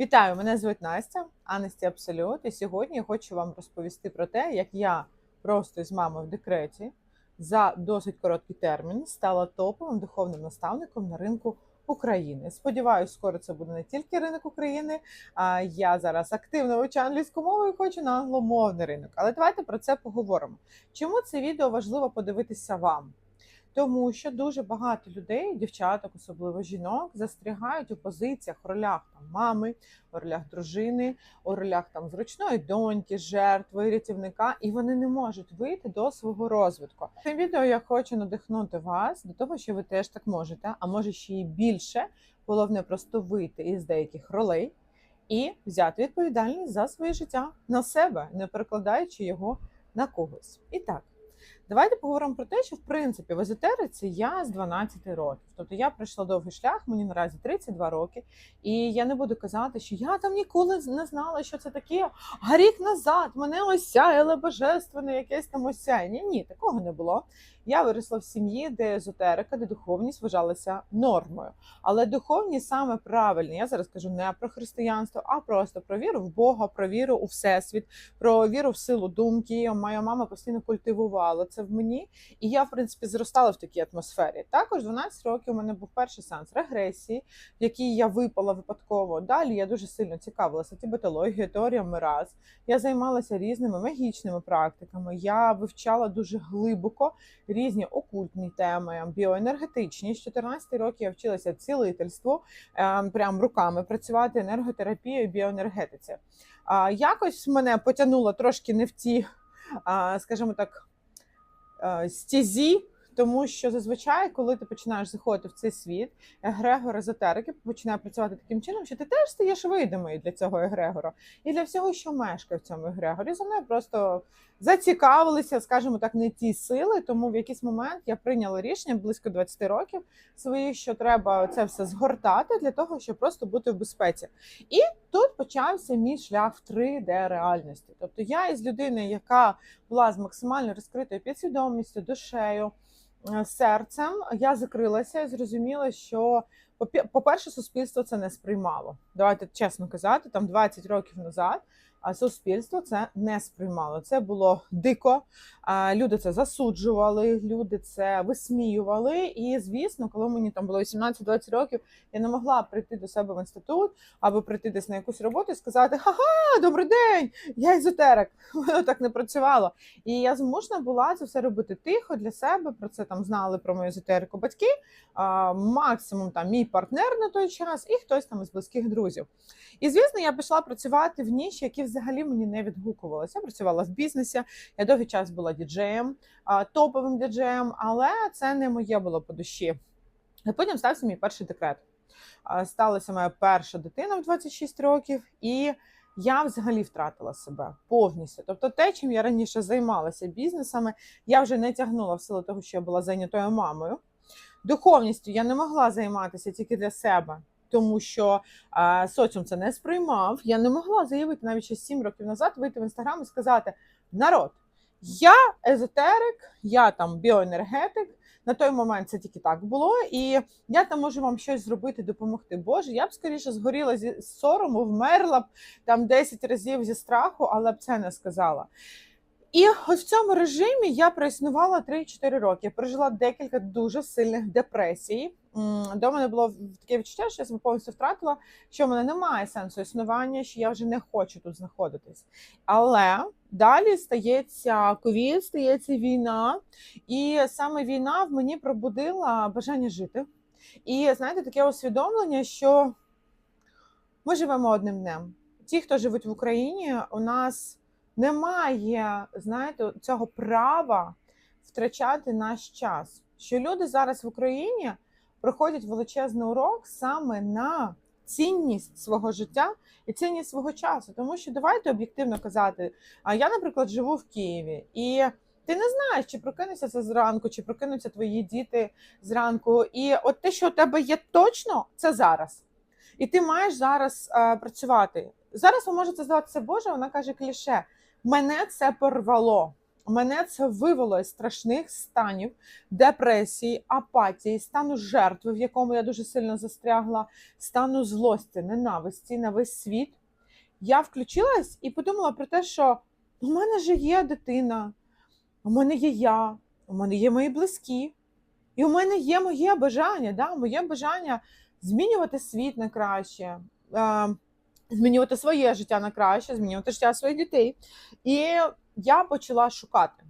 Вітаю! Мене звуть Настя, Анесті Абсолют. І сьогодні я хочу вам розповісти про те, як я просто з мамою в декреті за досить короткий термін стала топовим духовним наставником на ринку України. Сподіваюсь, скоро це буде не тільки ринок України, а я зараз активно вивчу англійську мову і хочу на англомовний ринок. Але давайте про це поговоримо. Чому це відео важливо подивитися вам? Тому що дуже багато людей, дівчаток, особливо жінок, застрягають у позиціях, ролях там мами, у ролях дружини, у ролях там зручної доньки, жертви, рятівника, і вони не можуть вийти до свого розвитку. Цим відео я хочу надихнути вас до того, що ви теж так можете, а може ще й більше. Головне просто вийти із деяких ролей і взяти відповідальність за своє життя на себе, не перекладаючи його на когось. І так. Давайте поговоримо про те, що в принципі в езотериці я з 12 років. Тобто я пройшла довгий шлях, мені наразі 32 роки, і я не буду казати, що я там ніколи не знала, що це таке. А рік назад мене осяяло божественне, якесь там осяяння. Ні, такого не було. Я виросла в сім'ї, де езотерика, де духовність вважалася нормою. Але духовність саме правильна. Я зараз кажу не про християнство, а просто про віру в Бога, про віру у всесвіт, про віру в силу думки. Моя мама постійно культивувала це в мені, і я, в принципі, зростала в такій атмосфері. Також 12 років у мене був перший сеанс регресії, в який я випала випадково. Далі я дуже сильно цікавилася тибетологією, теоріями раз. Я займалася різними магічними практиками. Я вивчала дуже глибоко різні окультні теми, біоенергетичні. З 14 років я вчилася цілительству, ем, прям руками працювати енерготерапією, біоенергетиці. А, Якось мене потягнуло трошки не в ті, скажімо так, е, стізі. Тому що зазвичай, коли ти починаєш заходити в цей світ, егрегор езотерики починає працювати таким чином, що ти теж стаєш видимою для цього егрегора і для всього, що мешкає в цьому егрегорі. За мною просто зацікавилися, скажімо так, не ті сили. Тому в якийсь момент я прийняла рішення близько 20 років своїх, що треба це все згортати для того, щоб просто бути в безпеці. І тут почався мій шлях в 3D реальності. Тобто я із людини, яка була з максимально розкритою підсвідомістю, душею. Е, Серцем я закрилася і зрозуміла, що попе- по-перше, суспільство це не сприймало. Давайте чесно казати, там 20 років назад а суспільство це не сприймало. Це було дико. Люди це засуджували, люди це висміювали. І звісно, коли мені там було 18-20 років, я не могла прийти до себе в інститут або прийти десь на якусь роботу і сказати: Ха-ха, добрий день! Я езотерик. Воно так не працювало. І я змушена була це все робити тихо для себе. Про це там знали про мою езотерику батьки. а, Максимум там мій партнер на той час і хтось там із близьких друзів. І звісно, я пішла працювати в ніші, які взагалі мені не відгукувалися. Я працювала в бізнесі, я довгий час була діджеєм, топовим діджеєм, але це не моє було по душі. І потім стався мій перший декрет. Сталася моя перша дитина в 26 років, і я взагалі втратила себе повністю. Тобто, те, чим я раніше займалася бізнесами, я вже не тягнула в силу того, що я була зайнятою мамою. Духовністю я не могла займатися тільки для себе. Тому що а, соціум це не сприймав. Я не могла заявити навіть ще 7 років назад вийти в інстаграм і сказати: народ, я езотерик, я там біоенергетик. На той момент це тільки так було, і я там можу вам щось зробити, допомогти. Боже, я б скоріше згоріла зі сорому, вмерла б там 10 разів зі страху, але б це не сказала. І ось в цьому режимі я проіснувала 3-4 роки. Я пережила декілька дуже сильних депресій. До мене було таке відчуття, що я себе повністю втратила, що в мене немає сенсу існування, що я вже не хочу тут знаходитись. Але далі стається ковід, стається війна, і саме війна в мені пробудила бажання жити. І знаєте, таке усвідомлення, що ми живемо одним днем. Ті, хто живуть в Україні, у нас немає, знаєте, цього права втрачати наш час. Що люди зараз в Україні проходять величезний урок саме на цінність свого життя і цінність свого часу. Тому що давайте об'єктивно казати, а я, наприклад, живу в Києві і. Ти не знаєш, чи прокинеться це зранку, чи прокинуться твої діти зранку. І от те, що у тебе є точно, це зараз. І ти маєш зараз е, працювати. Зараз ви можете здаватися, Боже, вона каже кліше. Мене це порвало. мене це вивело із страшних станів депресії, апатії, стану жертви, в якому я дуже сильно застрягла, стану злості, ненависті на весь світ. Я включилась і подумала про те, що у мене же є дитина, у мене є я, у мене є мої близькі, і у мене є моє бажання, да, моє бажання змінювати світ на краще, е, змінювати своє життя на краще, змінювати життя своїх дітей. І я почала шукати,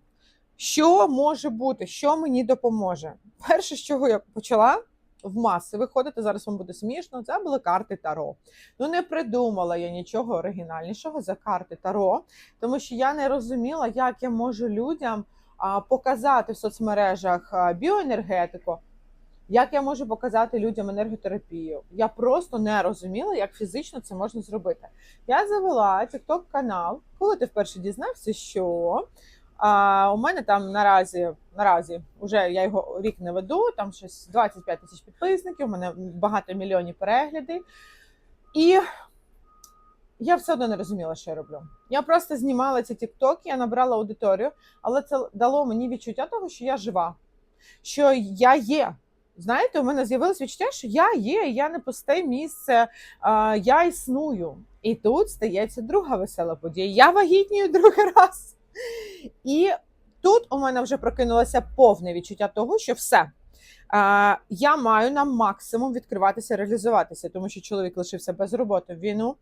що може бути, що мені допоможе. Перше, з чого я почала в маси виходити, зараз вам буде смішно, це були карти Таро. Ну, не придумала я нічого оригінальнішого за карти Таро, тому що я не розуміла, як я можу людям показати в соцмережах біоенергетику, як я можу показати людям енерготерапію. Я просто не розуміла, як фізично це можна зробити. Я завела TikTok канал, коли ти вперше дізнався, що а, у мене там наразі наразі вже я його рік не веду, там щось 25 тисяч підписників, у мене багато мільйонів переглядів. І я все одно не розуміла, що я роблю. Я просто знімала ці тіктоки, я набрала аудиторію, але це дало мені відчуття того, що я жива, що я є. Знаєте, у мене з'явилось відчуття, що я є, я не пусте місце, а, я існую. І тут стається друга весела подія. Я вагітнію другий раз. І тут у мене вже прокинулося повне відчуття того, що все. А, я маю на максимум відкриватися, реалізуватися, тому що чоловік лишився без роботи в війну.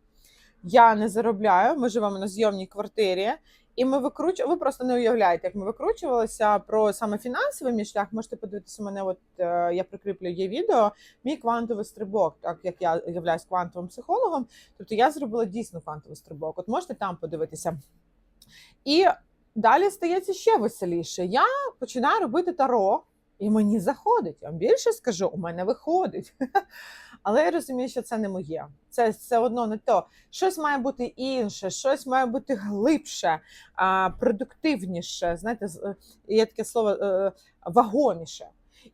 Я не заробляю, ми живемо на зйомній квартирі, і ми викручували. Ви просто не уявляєте, як ми викручувалися про саме фінансовий мій шлях. Можете подивитися мене. От е, я прикріплю є відео. Мій квантовий стрибок, так як я являюсь квантовим психологом. Тобто я зробила дійсно квантовий стрибок. От можете там подивитися. І далі стається ще веселіше. Я починаю робити таро, і мені заходить. Я вам більше скажу, у мене виходить. Але я розумію, що це не моє. Це все одно не то. Щось має бути інше, щось має бути глибше, продуктивніше. Знаєте, е, є таке слово е, вагоміше.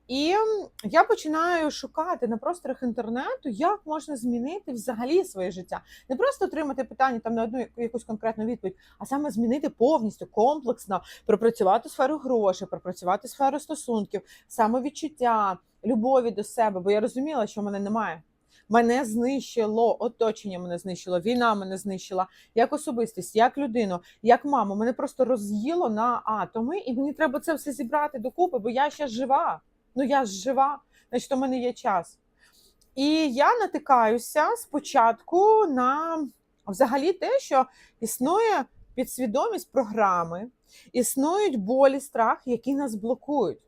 І я починаю шукати на просторах інтернету, як можна змінити взагалі своє життя. Не просто отримати питання там на одну яку- якусь конкретну відповідь, а саме змінити повністю комплексно, пропрацювати сферу грошей, пропрацювати сферу стосунків, самовідчуття, любові до себе. Бо я розуміла, що мене немає. Мене знищило оточення, мене знищило, війна мене знищила як особистість, як людину, як маму. Мене просто роз'їло на атоми, і мені треба це все зібрати докупи, бо я ще жива. Ну я ж жива, значить, у мене є час. І я натикаюся спочатку на взагалі те, що існує підсвідомість програми, існують болі, страх, які нас блокують.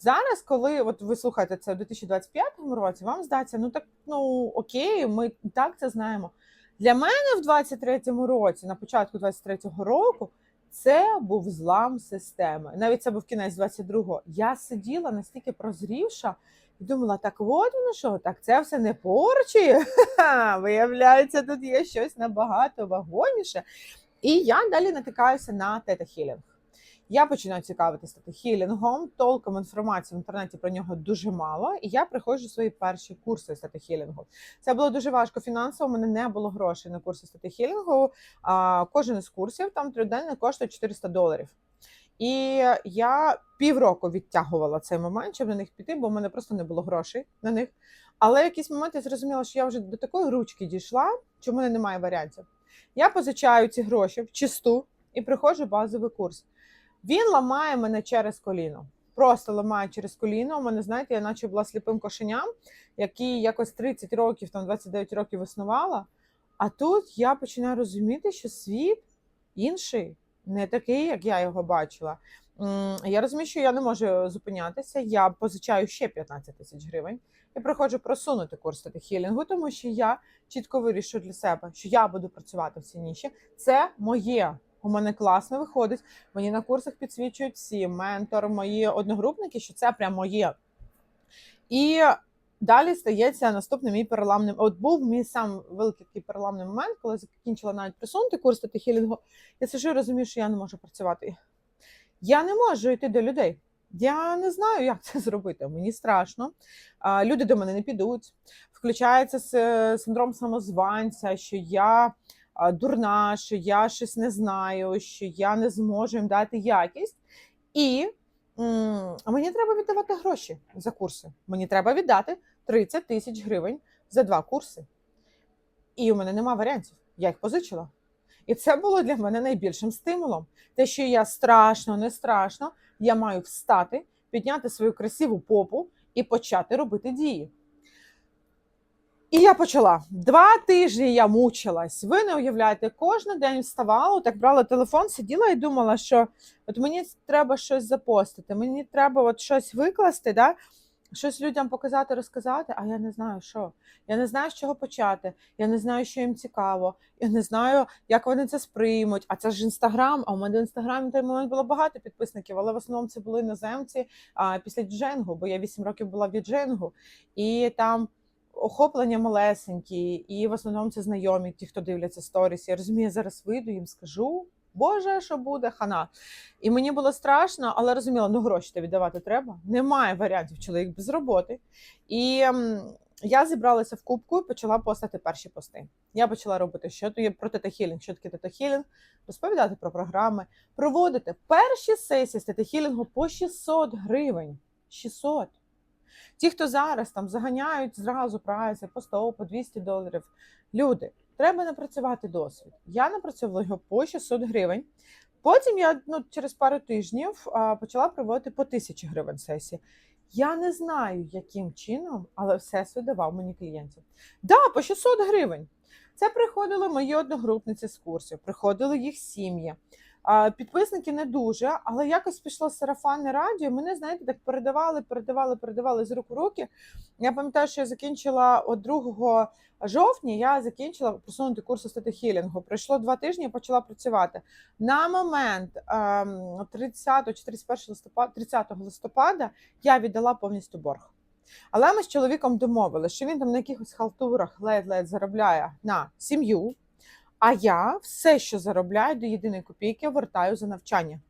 Зараз, коли от ви слухаєте це в 2025 році, вам здається, ну так ну окей, ми так це знаємо. Для мене в 23-му році, на початку 23-го року, це був злам системи. Навіть це був кінець 22-го. Я сиділа настільки прозрівша і думала, так от воно що, так це все не порчі. Виявляється, тут є щось набагато вагоміше. І я далі натикаюся на тета-хілінг. Я починаю цікавитися тета-хілінгом, толком інформації в інтернеті про нього дуже мало, і я приходжу свої перші курси з тета-хілінгу. Це було дуже важко фінансово. У мене не було грошей на курси з тета-хілінгу. А кожен із курсів там триденний коштує 400 доларів. І я півроку відтягувала цей момент, щоб на них піти, бо в мене просто не було грошей на них. Але в якийсь момент я зрозуміла, що я вже до такої ручки дійшла, що в мене немає варіантів. Я позичаю ці гроші в чисту і приходжу базовий курс. Він ламає мене через коліно. Просто ламає через коліно. У мене, знаєте, я наче була сліпим кошеням, який якось 30 років, там 29 років існувала. А тут я починаю розуміти, що світ інший, не такий, як я його бачила. Я розумію, що я не можу зупинятися. Я позичаю ще 15 тисяч гривень і приходжу просунути курс хілінгу, тому що я чітко вирішую для себе, що я буду працювати в цій ніші. Це моє. У мене класно виходить. Мені на курсах підсвічують всі ментор, мої одногрупники, що це прям моє. І далі стається наступний мій переламний. От був мій сам великий переламний момент, коли закінчила навіть присунути курс та хілінгу. Я сижу і розумію, що я не можу працювати. Я не можу йти до людей. Я не знаю, як це зробити. Мені страшно. Люди до мене не підуть. Включається синдром самозванця, що я дурна, що я щось не знаю, що я не зможу їм дати якість. І м, мені треба віддавати гроші за курси. Мені треба віддати 30 тисяч гривень за два курси. І у мене нема варіантів. Я їх позичила. І це було для мене найбільшим стимулом. Те, що я страшно, не страшно, я маю встати, підняти свою красиву попу і почати робити дії. І я почала. Два тижні я мучилась. Ви не уявляєте, кожен день вставала, так брала телефон, сиділа і думала, що от мені треба щось запостити, мені треба от щось викласти, да? щось людям показати, розказати, а я не знаю, що. Я не знаю, з чого почати. Я не знаю, що їм цікаво. Я не знаю, як вони це сприймуть. А це ж інстаграм. А у мене в інстаграмі на той момент було багато підписників, але в основному це були іноземці а, після дженгу, бо я 8 років була від дженгу. І там охоплення малесенькі, і в основному це знайомі, ті, хто дивляться сторіс. Я розумію, я зараз вийду, їм скажу. Боже, що буде хана. І мені було страшно, але розуміла, ну гроші то віддавати треба. Немає варіантів, чоловік без роботи. І м, я зібралася в кубку і почала постати перші пости. Я почала робити що то є про тетахілінг, що таке тетахілінг, розповідати про програми, проводити перші сесії з тетахілінгу по 600 гривень. 600. Ті, хто зараз там заганяють зразу прайси по 100, по 200 доларів. Люди, треба напрацювати досвід. Я напрацьовувала його по 600 гривень. Потім я ну, через пару тижнів а, почала проводити по 1000 гривень сесії. Я не знаю, яким чином, але все давав мені клієнтів. Да, по 600 гривень. Це приходили мої одногрупниці з курсів, приходили їх сім'ї. Підписники не дуже, але якось пішло сарафанне радіо. Мене, знаєте, так передавали, передавали, передавали з рук в руки. Я пам'ятаю, що я закінчила от 2 жовтня, я закінчила просунути курс естети хілінгу. Пройшло два тижні, я почала працювати. На момент ем, 30 чи 31 листопада, 30 листопада я віддала повністю борг. Але ми з чоловіком домовилися, що він там на якихось халтурах ледь-ледь заробляє на сім'ю. А я все, що заробляю до єдиної копійки, вертаю за навчання,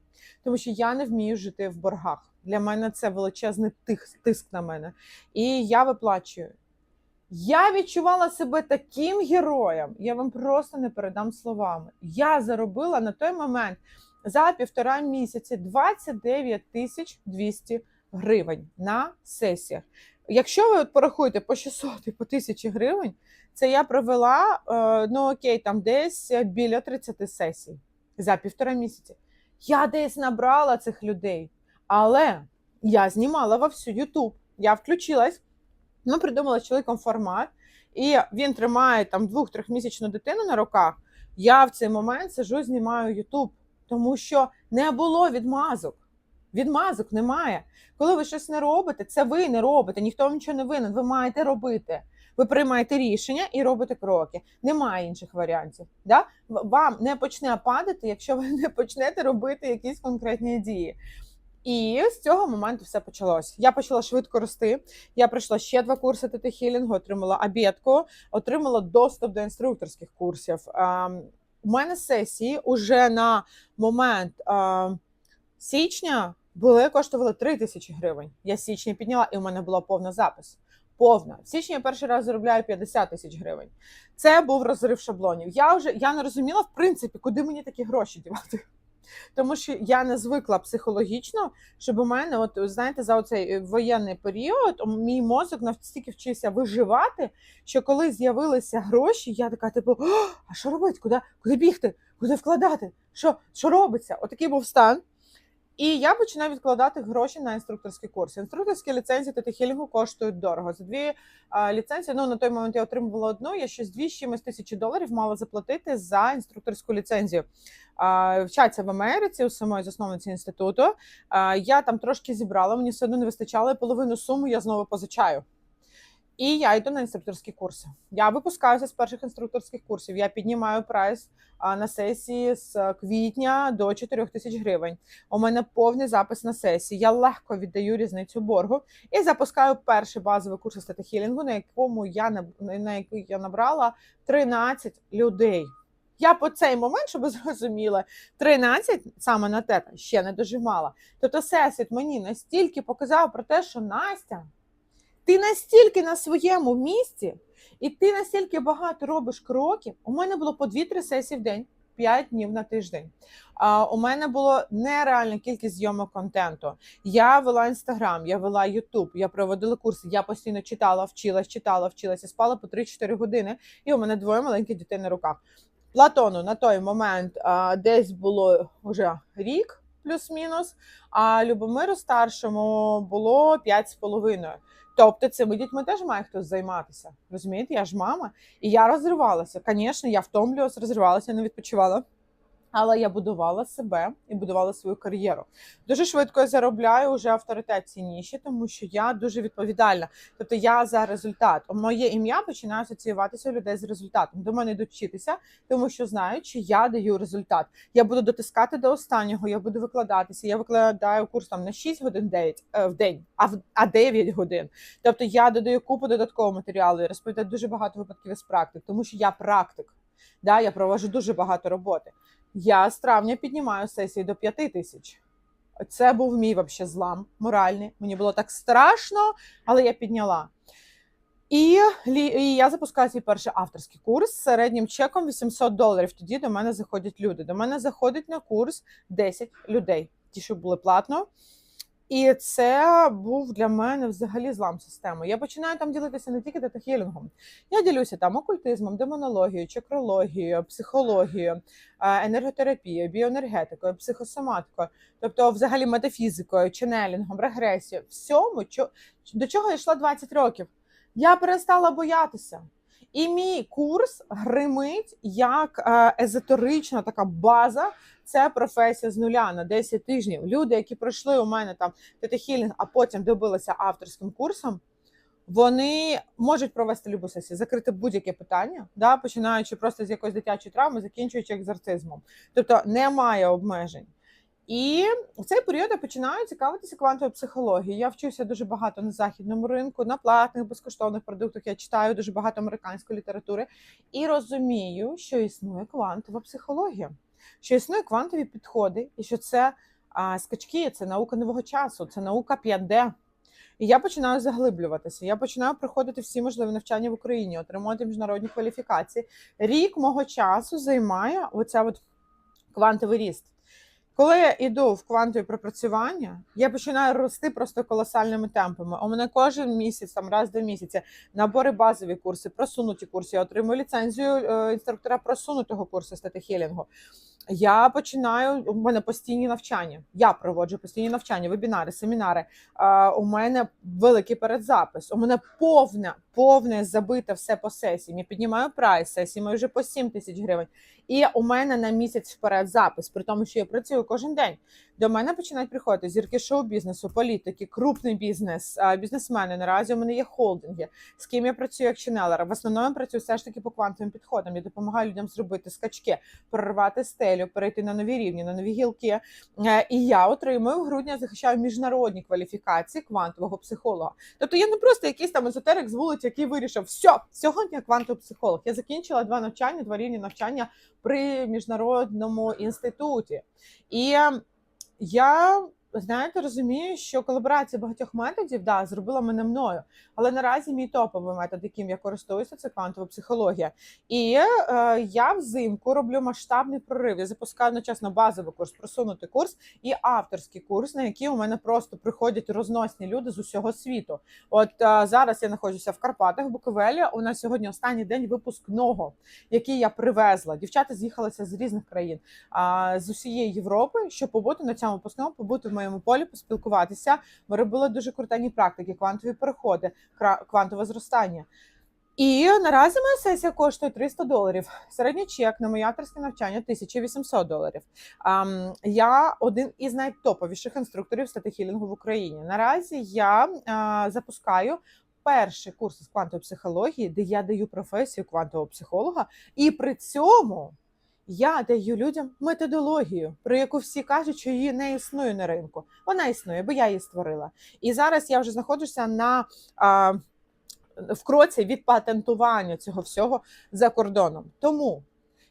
тому що я не вмію жити в боргах. Для мене це величезний тиск, на мене. І я виплачую. Я відчувала себе таким героєм. Я вам просто не передам словами. Я заробила на той момент за півтора місяці 29 тисяч 200 гривень на сесіях. Якщо ви от порахуєте по 600 і по 1000 гривень, це я провела е, ну окей, там десь біля 30 сесій за півтора місяці. Я десь набрала цих людей, але я знімала во всю Ютуб. Я включилась, ми придумали з чоловіком формат, і він тримає там двох-трьохмісячну дитину на руках. Я в цей момент сижу, знімаю Ютуб, тому що не було відмазок. Відмазок немає. Коли ви щось не робите, це ви не робите, ніхто вам нічого не винен. Ви маєте робити. Ви приймаєте рішення і робите кроки. Немає інших варіантів. Да? Вам не почне падати, якщо ви не почнете робити якісь конкретні дії. І з цього моменту все почалось. Я почала швидко рости. Я пройшла ще два курси тетихілінгу, отримала обідку, отримала доступ до інструкторських курсів. Ем, У мене сесії уже на момент ем, січня були коштували 3 тисячі гривень. Я січня підняла, і у мене була повна запис. Повна. В січні я перший раз заробляю 50 тисяч гривень. Це був розрив шаблонів. Я вже я не розуміла, в принципі, куди мені такі гроші дівати. Тому що я не звикла психологічно, щоб у мене, от знаєте, за оцей воєнний період мій мозок настільки вчився виживати, що коли з'явилися гроші, я така, типу, а що робити? Куди, куди бігти? Куди вкладати? Що, що робиться? Отакий був стан. І я починаю відкладати гроші на інструкторські курси. Інструкторські ліцензії та тетихілінгу коштують дорого. За дві а, ліцензії, ну на той момент я отримувала одну, я щось дві чимось тисячі доларів мала заплатити за інструкторську ліцензію. А, вчаться в Америці у самої засновниці інституту. А, я там трошки зібрала, мені все одно не вистачало, половину суму я знову позичаю. І я йду на інструкторські курси. Я випускаюся з перших інструкторських курсів. Я піднімаю прайс на сесії з квітня до 4 тисяч гривень. У мене повний запис на сесії. Я легко віддаю різницю боргу і запускаю перший базовий курс статихілінгу, на якому я на який я набрала 13 людей. Я по цей момент, щоб ви зрозуміли, 13 саме на тета ще не дожимала. Тобто, всесвіт мені настільки показав про те, що Настя. Ти настільки на своєму місці, і ти настільки багато робиш кроків. У мене було по 2-3 сесії в день, 5 днів на тиждень. А у мене було нереальна кількість зйомок контенту. Я вела інстаграм, я вела Ютуб, я проводила курси. Я постійно читала, вчилась, читала, вчилася, спала по 3-4 години, і у мене двоє маленьких дітей на руках. Платону на той момент а, десь було вже рік, плюс-мінус. А Любомиру старшому було 5,5. Тобто цими дітьми теж має хтось займатися. Розумієте, я ж мама, і я розривалася. Звісно, я втомлювалася, розривалася, не відпочивала. Але я будувала себе і будувала свою кар'єру. Дуже швидко я заробляю вже авторитет в тому що я дуже відповідальна. Тобто я за результат. Моє ім'я починає асоціюватися у людей з результатом. До мене йдуть вчитися, тому що знають, що я даю результат. Я буду дотискати до останнього, я буду викладатися. Я викладаю курс там на 6 годин 9, е, в день, а в а 9 годин. Тобто я додаю купу додаткового матеріалу. Я розповідаю дуже багато випадків із практик, тому що я практик. Да, я провожу дуже багато роботи. Я з травня піднімаю сесії до 5 тисяч. Це був мій вообще злам моральний. Мені було так страшно, але я підняла. І, і я запускаю свій перший авторський курс з середнім чеком 800 доларів. Тоді до мене заходять люди. До мене заходить на курс 10 людей, ті, що були платно. І це був для мене взагалі злам системи. Я починаю там ділитися не тільки датахілінгом. Я ділюся там окультизмом, демонологією, чакрологією, психологією, е, енерготерапією, біоенергетикою, психосоматикою, тобто, взагалі метафізикою, ченелінгом, регресією, всьому, до чого я йшла 20 років. Я перестала боятися. І мій курс гримить як е, езотерична така база. Це професія з нуля на 10 тижнів. Люди, які пройшли у мене там тетахілінг, а потім добилися авторським курсом, вони можуть провести любу сесію, закрити будь-яке питання, да, починаючи просто з якоїсь дитячої травми, закінчуючи екзорцизмом. Тобто немає обмежень. І в цей період я починаю цікавитися квантовою психологією. Я вчуся дуже багато на західному ринку, на платних безкоштовних продуктах. Я читаю дуже багато американської літератури і розумію, що існує квантова психологія, що існує квантові підходи, і що це а, скачки, це наука нового часу, це наука 5D. І я починаю заглиблюватися. Я починаю проходити всі можливі навчання в Україні, отримувати міжнародні кваліфікації. Рік мого часу займає оця от квантовий ріст. Коли я йду в квантові пропрацювання, я починаю рости просто колосальними темпами. У мене кожен місяць, там раз до місяця, набори базові курси, просунуті курси. Я отримую ліцензію е, інструктора просунутого курсу статихілінгу. Я починаю у мене постійні навчання. Я проводжу постійні навчання, вебінари, семінари. Е, у мене великий передзапис. У мене повне, повне забите все по сесії. Я піднімаю прайс сесії, ми вже по 7 тисяч гривень. І у мене на місяць вперед запис, при тому, що я працюю кожен день. До мене починають приходити зірки шоу-бізнесу, політики, крупний бізнес, бізнесмени. Наразі у мене є холдинги, з ким я працюю як ченелер. В основному я працюю все ж таки по квантовим підходам. Я допомагаю людям зробити скачки, прорвати стелю, перейти на нові рівні, на нові гілки. Е, І я отримую в грудні, я захищаю міжнародні кваліфікації квантового психолога. Тобто я не просто якийсь там езотерик з вулиці, який вирішив, все, сьогодні я квантовий психолог. Я закінчила два навчання, два рівні навчання при міжнародному інституті. І я знаєте, розумію, що колаборація багатьох методів да, зробила мене мною. Але наразі мій топовий метод, яким я користуюся, це квантова психологія. І е, я взимку роблю масштабний прорив. Я запускаю одночасно базовий курс, просунутий курс і авторський курс, на який у мене просто приходять розносні люди з усього світу. От е, зараз я знаходжуся в Карпатах, в Буковелі. У нас сьогодні останній день випускного, який я привезла. Дівчата з'їхалися з різних країн, а, з усієї Європи, щоб побути на цьому випускному, побути в моєму полі, поспілкуватися. Ми робили дуже крутені практики, квантові переходи, квантове зростання. І наразі моя сесія коштує 300 доларів. Середній чек на моє авторське навчання 1800 доларів. Я один із найтоповіших інструкторів статихілінгу в Україні. Наразі я запускаю. Перший курс з квантової психології, де я даю професію квантового психолога, і при цьому я даю людям методологію, про яку всі кажуть, що її не існує на ринку. Вона існує, бо я її створила. І зараз я вже знаходжуся на а, в кроці від патентування цього всього за кордоном. Тому,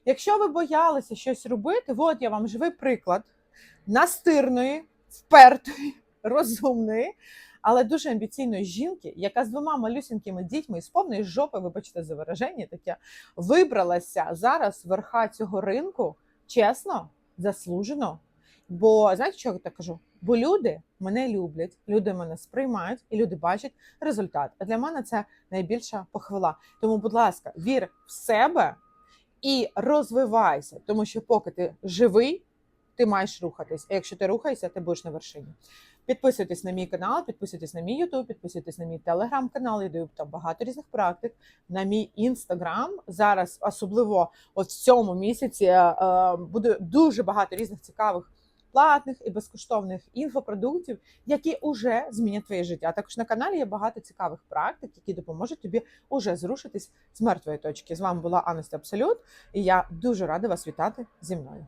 якщо ви боялися щось робити, от я вам живий приклад настирної, впертої, розумної, але дуже амбіційної жінки, яка з двома малюсінькими дітьми з повної жопи, вибачте за вираження, таке вибралася зараз верха цього ринку, чесно, заслужено. Бо знаєте, чого я так кажу? Бо люди мене люблять, люди мене сприймають і люди бачать результат. А для мене це найбільша похвала. Тому, будь ласка, вір в себе і розвивайся, тому що поки ти живий, ти маєш рухатись. А якщо ти рухаєшся, ти будеш на вершині. Підписуйтесь на мій канал, підписуйтесь на мій YouTube, підписуйтесь на мій телеграм-канал. Я даю там багато різних практик. На мій інстаграм зараз, особливо от в цьому місяці, е, буде дуже багато різних цікавих платних і безкоштовних інфопродуктів, які вже змінять твоє життя. Також на каналі є багато цікавих практик, які допоможуть тобі уже зрушитись з мертвої точки. З вами була Анесті Абсолют, і я дуже рада вас вітати зі мною.